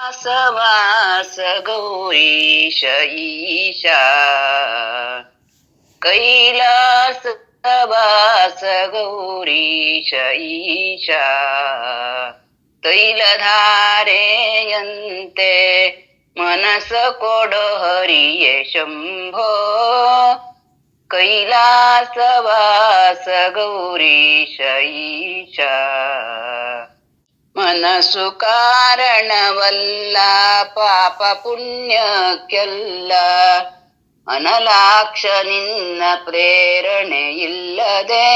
वास गौरीश ईशा कैलास वास गौरीश ईशा तैलधारेयन्ते मनस कोडहरिये हरिये कैलास वास गौरीश ईशा ಮನಸ್ಸು ಕಾರಣವಲ್ಲ, ಪಾಪ ಪುಣ್ಯಕ್ಕೆಲ್ಲ. ಅನಲಾಕ್ಷ ನಿನ್ನ ಪ್ರೇರಣೆ ಇಲ್ಲದೆ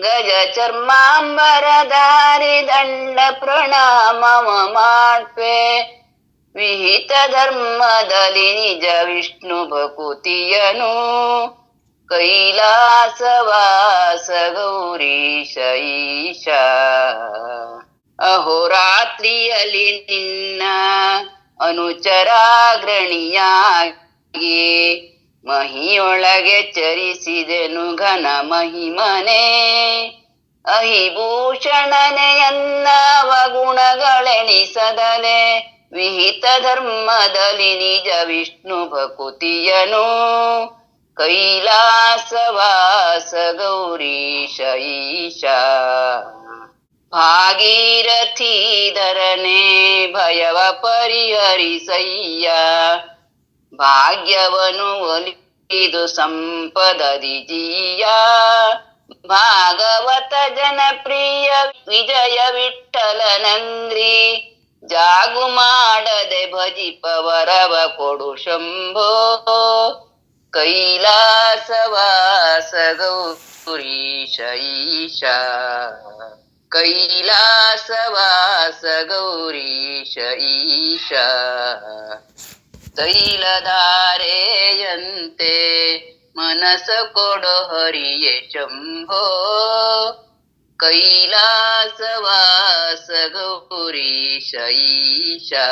ಗಜ ಚರ್ಮಾಂಬರಧಾರಿ ದಂಡ ಪ್ರಣಾಮವ ಮಾಡ್ಪೆ. ವಿಹಿತ ಧರ್ಮದಲ್ಲಿ ನಿಜ ವಿಷ್ಣು ಭಕುತಿಯನು. ಕೈಲಾಸವಾಸ ಗೌರೀಶ ಈಶಾ. ಅಹೋರಾತ್ರಿಯಲ್ಲಿ ನಿನ್ನ ಅನುಚರಾಗ್ರಣಿಯಾಗಿ ಮಹಿಯೊಳಗೆ ಚರಿಸಿದೆನು ಘನ ಮಹಿಮನೆ. ಅಹಿಭೂಷಣನೆಯನ್ನ ಗುಣಗಳೆಣಿಸದಲೆ ವಿಹಿತ ಧರ್ಮದಲ್ಲಿ ನಿಜ ವಿಷ್ಣು ಭಕುತಿಯನು. ಕೈಲಾಸವಾಸ ಗೌರೀಶ ಈಶಾ ಭಾಗೀರಥೀಧರನೆ ಭಯವ ಪರಿಹರಿಸಯ್ಯ. ಭಾಗ್ಯವನು ಒಲಿದು ಸಂಪದದಿ ಜೀಯ. ಭಾಗವತ ಜನಪ್ರಿಯ ವಿಜಯ ವಿಠಲನಂದ್ರಿ. ಜಾಗು ಮಾಡದೆ ಭಜಿಪವರವ ಕೊಡು ಶಂಭೋ. ಕೈಲಾಸವಾಸ ಗೌರೀಶ ಈಶಾ ಕೈಲಾಸವಾಸ ಗೌರೀಶ ಈಶಾ ತೈಲಧಾರೆಯಂತೆ ಮನಸ ಕೊಡು ಹರಿಯೇ ಶಂಭೋ. ಕೈಲಾಸವಾಸ ಗೌರೀಶ ಈಶಾ